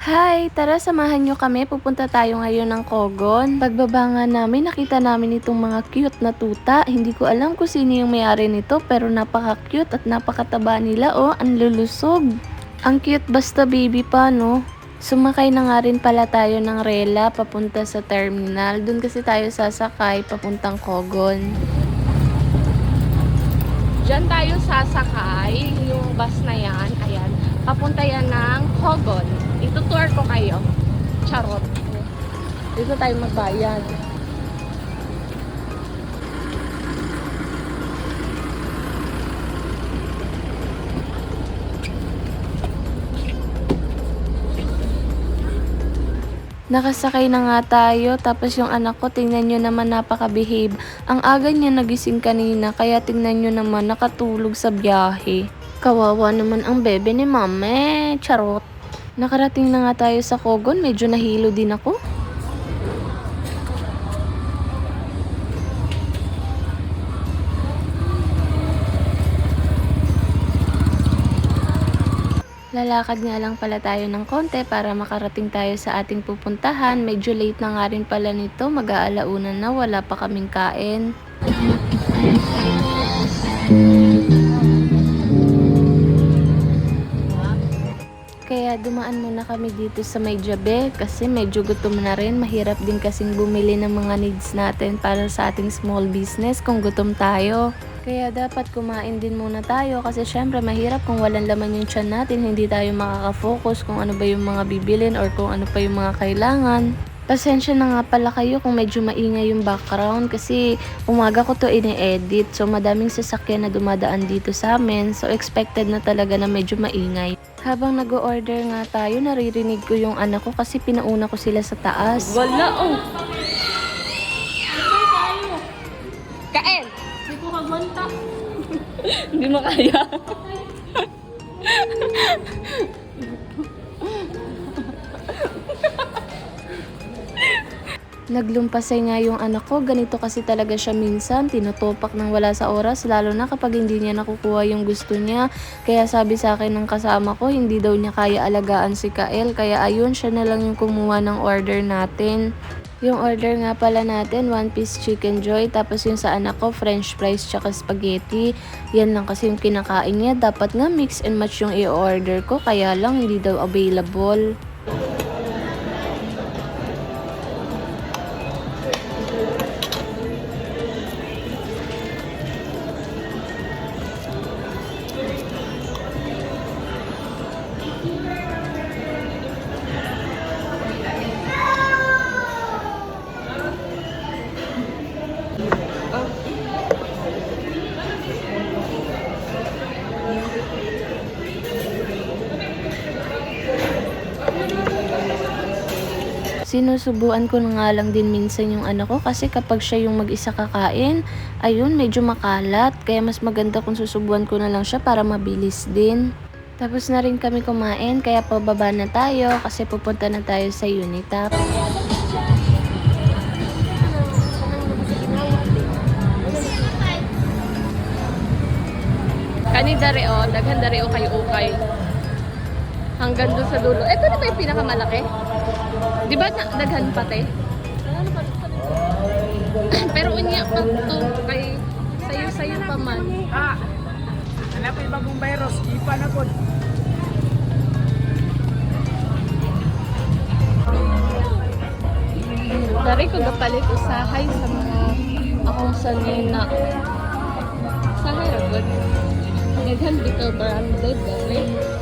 Hi! Tara, samahan nyo kami. Pupunta tayo ngayon ng Kogon. Pagbaba nga namin, nakita namin itong mga cute na tuta. Hindi ko alam kung sino yung may-ari nito, pero napaka-cute at napakataba nila. Oh, ang lulusog. Ang cute basta baby pa, no? Sumakay na nga rin pala tayo ng rela papunta sa terminal. Doon kasi tayo sasakay papuntang Kogon. Diyan tayo sasakay, yung bus na yan, ayan, papunta yan ng Kogon. Itutour ko kayo. Charot. Dito tayo magbayad. Nakasakay na nga tayo, tapos yung anak ko, tingnan nyo naman napaka-behave. Ang aga niya nagising kanina, kaya tingnan nyo naman nakatulog sa biyahe. Kawawa naman ang bebe ni mame, charot. Nakarating na nga tayo sa Kogon, medyo nahilo din ako. Lalakad nga lang pala tayo ng konti para makarating tayo sa ating pupuntahan. Medyo late na nga rin pala nito, mag-aalaunan na, wala pa kaming kain. Dumaan muna kami dito sa may Jabe kasi medyo gutom na rin. Mahirap din kasing bumili ng mga needs natin para sa ating small business kung gutom tayo. Kaya dapat kumain din muna tayo kasi syempre mahirap kung walang laman yung tiyan natin, hindi tayo makaka-focus kung ano ba yung mga bibilin or kung ano pa yung mga kailangan. Pasensya na nga pala kayo kung medyo maingay yung background kasi umaga ko to ini-edit so madaming sasakyan na dumadaan dito sa amin so expected na talaga na medyo maingay. Habang nag-order nga tayo, naririnig ko yung anak ko kasi pinauna ko sila sa taas. Wala oh. Kain! Hindi ko kagwanta. Hindi mo kaya. Naglumpasay nga yung anak ko, ganito kasi talaga siya minsan, tinutupak ng wala sa oras, lalo na kapag hindi niya nakukuha yung gusto niya. Kaya sabi sa akin ng kasama ko, hindi daw niya kaya alagaan si Kael, kaya ayun, siya na lang yung kumuha ng order natin. Yung order nga pala natin, one piece chicken joy, tapos yung sa anak ko, french fries tsaka spaghetti. Yan lang kasi yung kinakain niya, dapat nga mix and match yung i-order ko, kaya lang hindi daw available. Sinusubuan ko na nga lang din minsan yung anak ko kasi kapag siya yung mag-isa kakain, ayun, medyo makalat. Kaya mas maganda kung susubuan ko na lang siya para mabilis din. Tapos na rin kami kumain, kaya pababa na tayo kasi pupunta na tayo sa Unitap. Kani dari o, daghan dari o kay ukay. Hanggang doon sa dulo. Ito na ba yung pinakamalaki? Di ba na, daghan pati? Pero unya pa to kay sayo-sayo pa man. Ah, hanap yung bagong virus, ipa na po. Dari ko gapalit usahay sa mga akong sanina. Usahay ra gud. Daghan dito branded dari.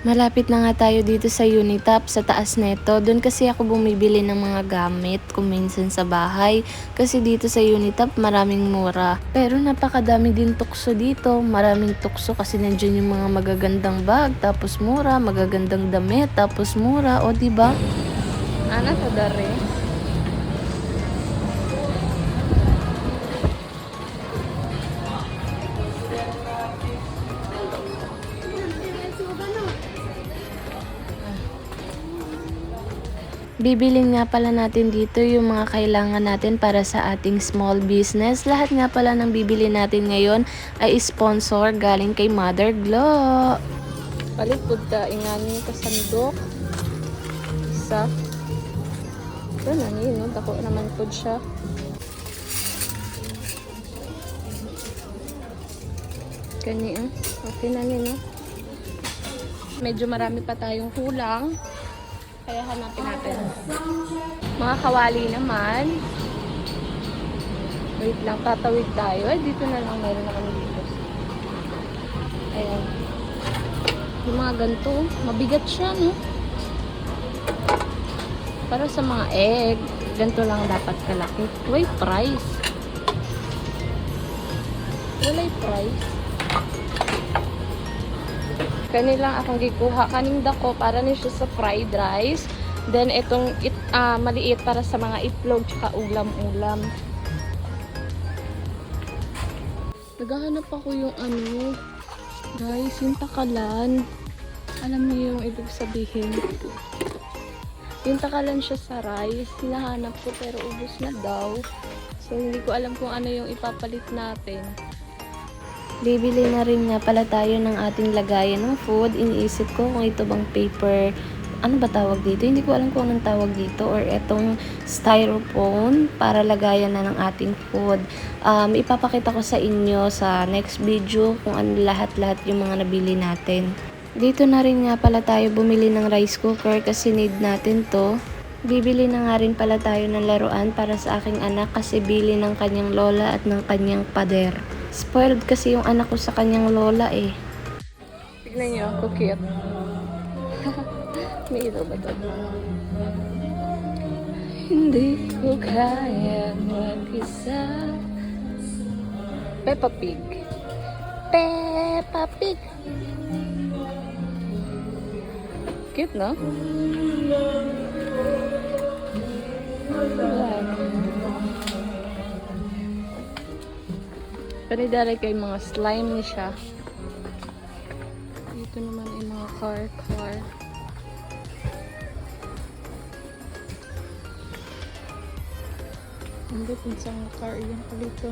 Malapit na nga tayo dito sa Unitap, sa taas neto. Doon kasi ako bumibili ng mga gamit kung minsan sa bahay. Kasi dito sa Unitap maraming mura. Pero napakadami din tukso dito. Maraming tukso kasi nandiyan yung mga magagandang bag, tapos mura, magagandang damit, tapos mura. O di ba? Ana to dari. Bibilin nga pala natin dito yung mga kailangan natin para sa ating small business. Lahat nga pala ng bibili natin ngayon ay sponsor galing kay Mother Glo. Palit po ta ingani kasandok. Isa. Ito na ni, no? Dako naman po siya. Kani, ah. Okay na ni, no? Medyo marami pa tayong kulang. Kaya hanapin natin. Mga kawali naman. Wait lang, tatawid tayo. Ay, dito na lang. Meron naman dito. Ayan. Yung mga ganito, mabigat siya, no? Para sa mga egg, ganito lang dapat kalaki. Why price? Walay price. Kanilang akong gikuha. Kaning dako para ni siya sa fried rice. Then, itong it, ah, maliit para sa mga itlog tsaka ulam-ulam. Naghahanap ako yung ano, guys, yung takalan. Alam niyo yung ibig sabihin. Yung takalan siya sa rice, hinahanap ko pero ubos na daw. So, hindi ko alam kung ano yung ipapalit natin. Bibili na rin nga pala tayo ng ating lagayan ng food. Iniisip ko kung ito bang paper, ano ba tawag dito? Hindi ko alam kung anong tawag dito. Or itong styrofoam para lagayan na ng ating food. Um, ipapakita ko sa inyo sa next video kung ano lahat-lahat yung mga nabili natin. Dito na rin nga pala tayo bumili ng rice cooker kasi need natin to. Bibili na nga rin pala tayo ng laruan para sa aking anak kasi bili ng kanyang lola at ng kanyang pader. Spoiled kasi yung anak ko sa kanyang lola eh. Tignan niyo, cute. May ilaw ba to? Hindi ko kaya mag-isa. Peppa Pig. Peppa Pig. Cute, no? Panidari kay mga slime ni siya. Dito naman ay mga car, car. Hindi, pinsang car yan palito.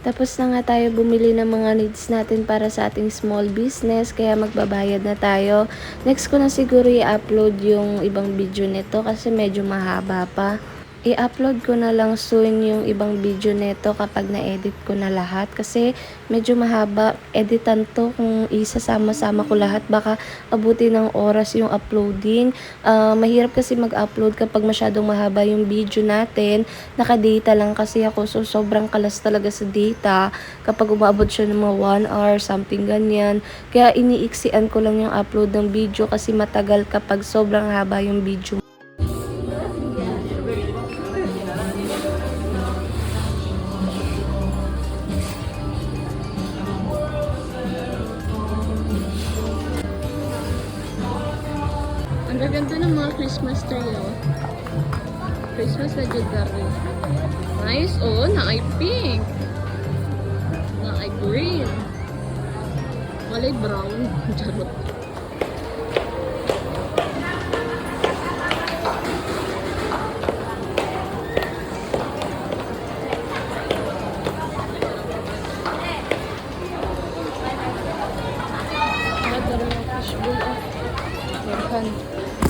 Tapos na nga tayo bumili ng mga needs natin para sa ating small business, kaya magbabayad na tayo. Next ko na siguro i-upload yung ibang video nito kasi medyo mahaba pa. I-upload ko na lang soon yung ibang video nito kapag na-edit ko na lahat kasi medyo mahaba. Editan to kung isasama-sama ko lahat baka abuti ng oras yung uploading. Ah, mahirap kasi mag-upload kapag masyadong mahaba yung video natin. Naka-data lang kasi ako so sobrang kalas talaga sa data kapag umabot siya ng mga 1 hour, something ganyan. Kaya iniiksian ko lang yung upload ng video kasi matagal kapag sobrang haba yung video Ang gaganda ng mga Christmas tree, oh. Christmas na. Nice, oh. Na ay pink. Na ay green. Walay brown. Charot. Ganda rin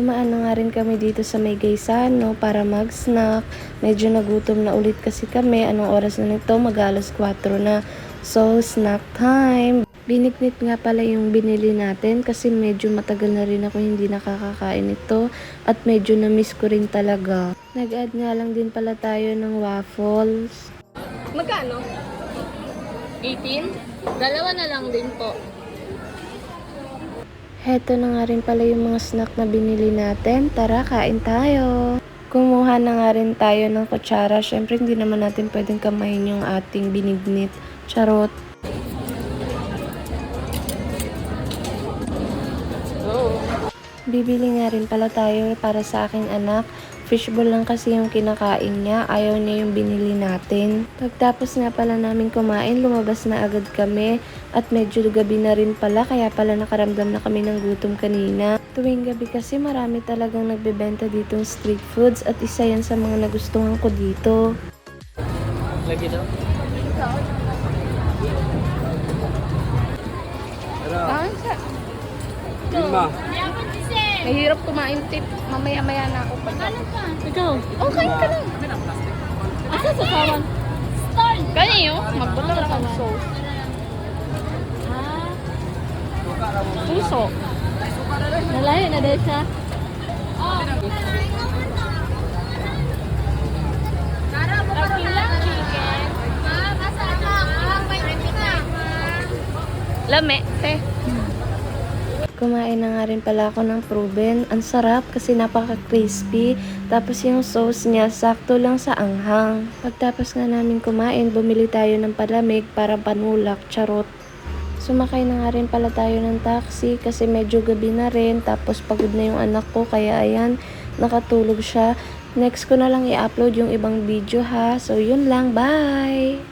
Dumaan na nga rin kami dito sa may Gaisano para mag-snack. Medyo nagutom na ulit kasi kami. Anong oras na nito? Mag-alas 4 na. So, snack time. Binignit nga pala yung binili natin kasi medyo matagal na rin ako hindi nakakakain ito at medyo na-miss ko rin talaga. Nag-add nga lang din pala tayo ng waffles. Magkano? 18? Dalawa na lang din po. Heto na nga rin pala yung mga snack na binili natin. Tara, kain tayo! Kumuha na nga rin tayo ng kutsara. Siyempre, hindi naman natin pwedeng kamayin yung ating binignit. Charot! Bibili nga rin pala tayo para sa aking anak Fishball lang kasi yung kinakain niya. Ayaw niya yung binili natin. Pagtapos nga pala namin kumain, lumabas na agad kami. At medyo gabi na rin pala, kaya pala nakaramdam na kami ng gutom kanina. Tuwing gabi kasi marami talagang nagbebenta ditong street foods at isa yan sa mga nagustuhan ko dito. Lagi daw. Lima. Mahirap kumain tip. Mamaya-maya na ako pag... Ikaw? Okay ka lang. Asa sa kawan? Kanino? Magbuto lang ang sauce. Puso. Nalayo na dahil siya. Lame, te. Kumain na nga rin pala ako ng proven. Ang sarap kasi napaka-crispy. Tapos yung sauce niya, sakto lang sa anghang. Pagtapos nga namin kumain, bumili tayo ng palamig para panulak, charot. Sumakay na nga rin pala tayo ng taxi kasi medyo gabi na rin. Tapos pagod na yung anak ko kaya ayan, nakatulog siya. Next ko na lang i-upload yung ibang video ha. So yun lang, bye!